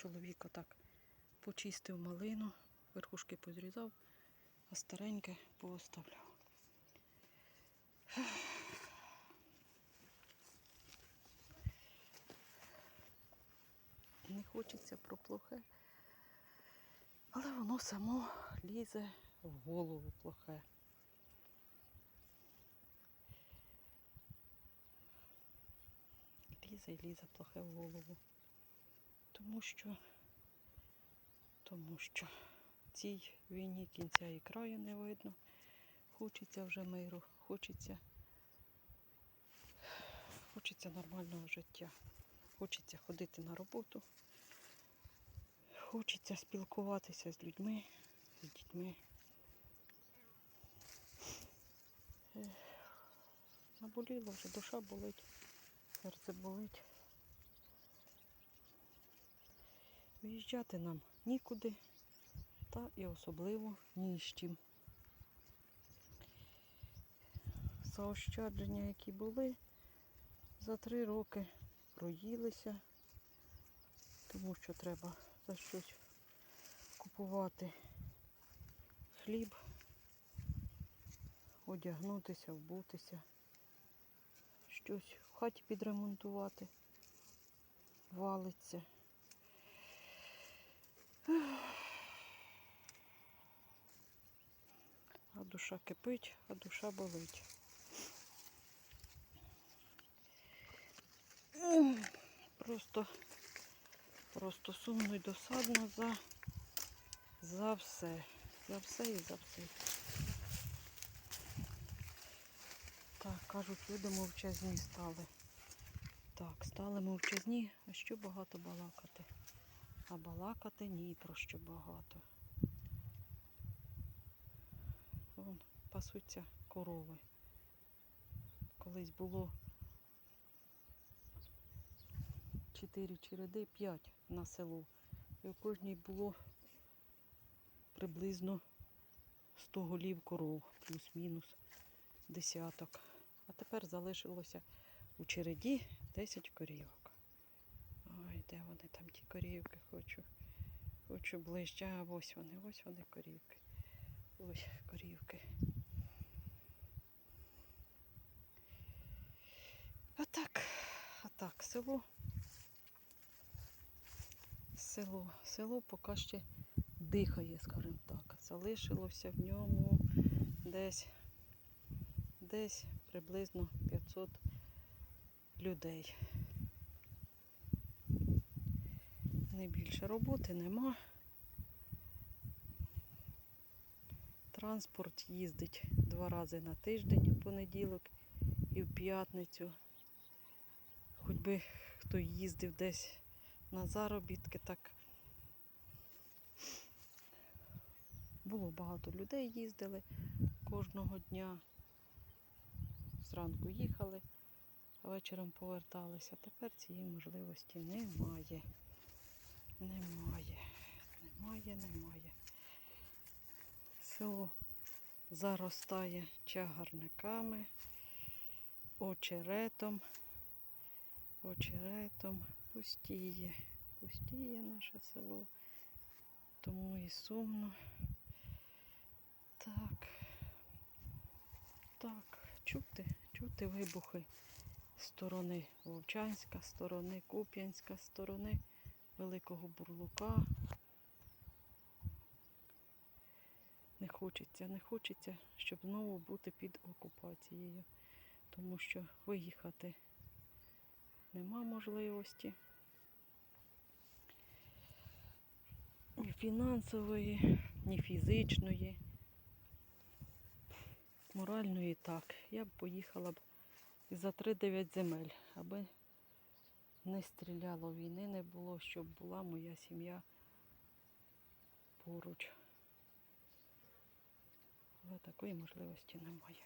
чоловік отак почистив малину, верхушки позрізав, а стареньке пооставляв. Не хочеться про плохе, але воно само лізе в голову плохе. Лізе і лізе плохе в голову. Тому що, тому що цій війні кінця і краю не видно. Хочеться вже миру, хочеться, хочеться нормального життя. Хочеться ходити на роботу. Хочеться спілкуватися з людьми, з дітьми. Наболіло вже, душа болить, серце болить. Виїжджати нам нікуди, та і особливо ні з чим. Заощадження, які були, за три роки проїлися, тому що треба за щось купувати хліб, одягнутися, вбутися, щось в хаті підремонтувати, валиться. А душа кипить, а душа болить. Просто, просто сумно і досадно за, за все. За все і за все. Так, кажуть, люди мовчазні стали. Так, стали мовчазні, а що багато балакати. А балакати ні про що багато. Вон пасуться корови. Колись було 4 череди, 5 на село. І у кожній було приблизно 100 голів коров, плюс-мінус десяток. А тепер залишилося у череді 10 корівок. Де вони там ті корівки хочу. Хочу ближче. А ось вони, ось вони корівки. Ось корівки. А так, а так, село. Село, село поки ще дихає, скажімо так. Залишилося в ньому десь, десь приблизно 500 людей. Не більше роботи нема. Транспорт їздить два рази на тиждень в понеділок і в п'ятницю. Хоч би хто їздив десь на заробітки, так було багато людей їздили кожного дня. Зранку їхали, а вечором поверталися. Тепер цієї можливості немає. Немає. Немає, немає. Село заростає чагарниками, очеретом, очеретом пустіє, пустіє наше село, тому і сумно. Так, так, чути, чути вибухи сторони Вовчанська, сторони Куп'янська, сторони Великого Бурлука. Не хочеться, не хочеться, щоб знову бути під окупацією, тому що виїхати нема можливості. Ні фінансової, ні фізичної, моральної так. Я б поїхала б за 3-9 земель, аби не стріляло війни, не було, щоб була моя сім'я поруч. Але такої можливості немає.